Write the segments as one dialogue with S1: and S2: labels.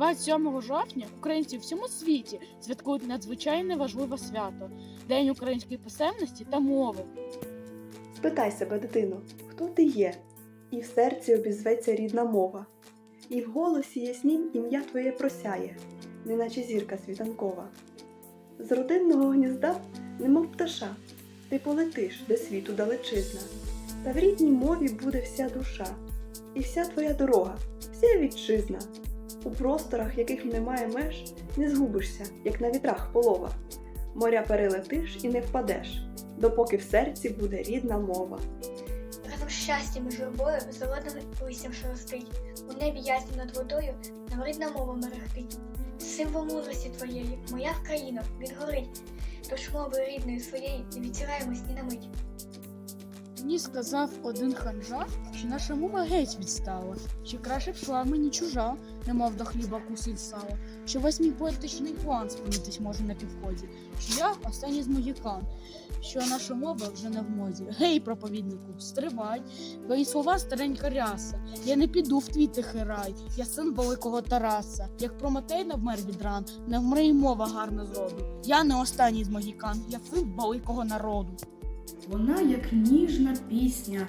S1: 27 жовтня українці в всьому світі святкують надзвичайне важливе свято День української писемності та мови.
S2: Спитай себе, дитино, хто ти є? І в серці обізветься рідна мова, і в голосі яснім ім'я твоє просяє, неначе зірка світанкова. З родинного гнізда, немов пташа, ти полетиш, де світу далечизна, та в рідній мові буде вся душа, і вся твоя дорога, вся вітчизна. У просторах, яких немає меж, не згубишся, як на вітрах полова. Моря перелетиш і не впадеш, допоки в серці буде рідна мова.
S3: Разом щастям і журбою зеленим листям шелестить. У небі ясно над водою нам рідна мова мерехтить. Символ мудрості твоєї, моя Вкраїна, він горить. Тож мови рідної своєї не відтираємось ні на мить.
S1: Мені сказав один ханжа, що наша мова геть відстала, що краще б шла мені чужа, не мав до хліба кусить сала, що весь мій поетичний план спинитись може на півході, що я останній з могікан, що наша мова вже не в моді. Гей, проповіднику, стривай, твої слова старенька ряса. Я не піду в твій тихий рай, я син великого Тараса. Як Прометей не вмер від ран, не вмре й мова гарна зроду. Я не останній з могікан, я син великого народу.
S4: Вона, як ніжна пісня,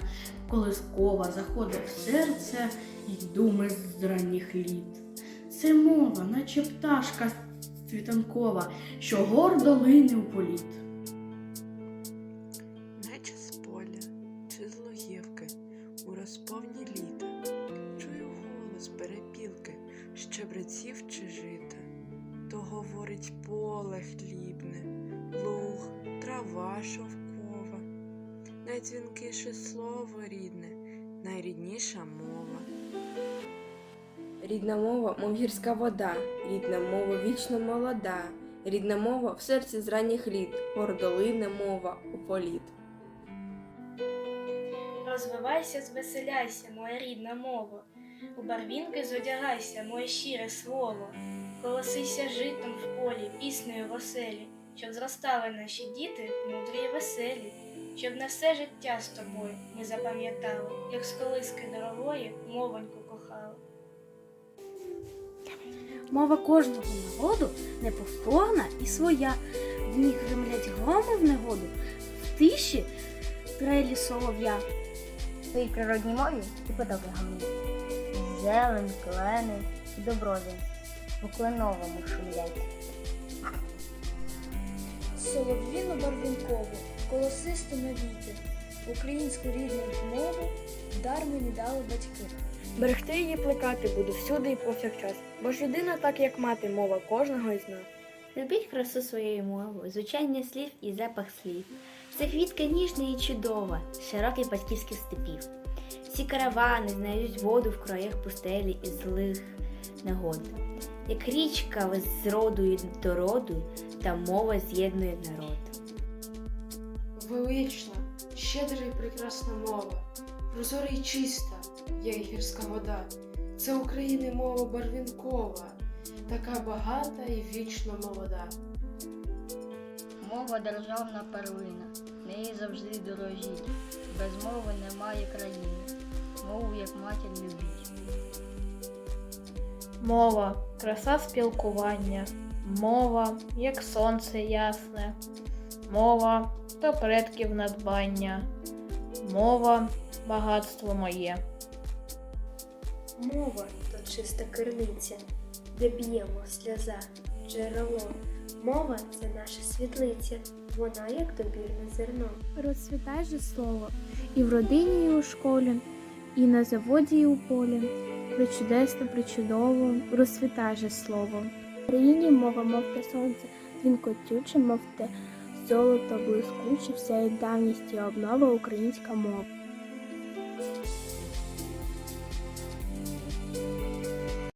S4: колискова, заходить в серце й думи з ранніх літ. Це мова, наче пташка світанкова, що гордо лине у політ.
S5: Наче з поля чи з логівки у розповні літа, чую голос перепілки, щебреців чи жита, то говорить поле хлібне, луг, трава шовкова, найдзвінкіше слово рідне, найрідніша мова.
S6: Рідна мова, мов гірська вода, рідна мова вічно молода, рідна мова в серці з ранніх літ, гордолине мова у політ.
S7: Розвивайся, звеселяйся, моя рідна мова. У барвінки зодягайся, моє щире слово. Колосися житом в полі, піснею в оселі, щоб зростали наші діти, мудрі й веселі, щоб на все життя з тобою ми запам'ятали, як з колиски дорогої мовоньку кохали.
S8: Мова кожного народу неповторна і своя. В них гремлять громи в негоду, в тиші трелі солов'я.
S9: В своїй природній мові і подоби гамні. Зелень, клени і добродень у кленовому шумлять.
S7: Солов'їну барвінкову, колосисту навіки, українську рідну мову дар мені дали батьки.
S10: Берегти її плекати буду всюди і повсякчас, бо ж людина, так як мати, мова кожного із нас.
S11: Любіть красу своєї мови, звучання слів і запах слів. Це квітка ніжна і чудова, з широких батьківських степів. Всі каравани знайдуть воду в краях пустелі і злих негод. Як річка з роду і до роду, та мова з'єднує народ.
S12: Велична, щедра і прекрасна мова, прозора і чиста, є гірська вода. Це України мова барвінкова, така багата і вічно молода.
S9: Мова державна перлина, неї завжди дорожіть. Без мови немає країни. Мову як матір любіть.
S7: Мова краса спілкування, мова, як сонце ясне, мова то предків надбання, мова багатство моє.
S3: Мова то чиста криниця, де б'ємо сльоза, джерело. Мова це наша світлиця, вона як добірне зерно.
S13: Розцвітай же слово і в родині, і у школі, і на заводі, і у полі. Причудесно, причудово, розцвітай же слово. В країні мова, мов те сонце, дзвінкотюче, мов те золото блискуче, вся і давність і обнова українська мова.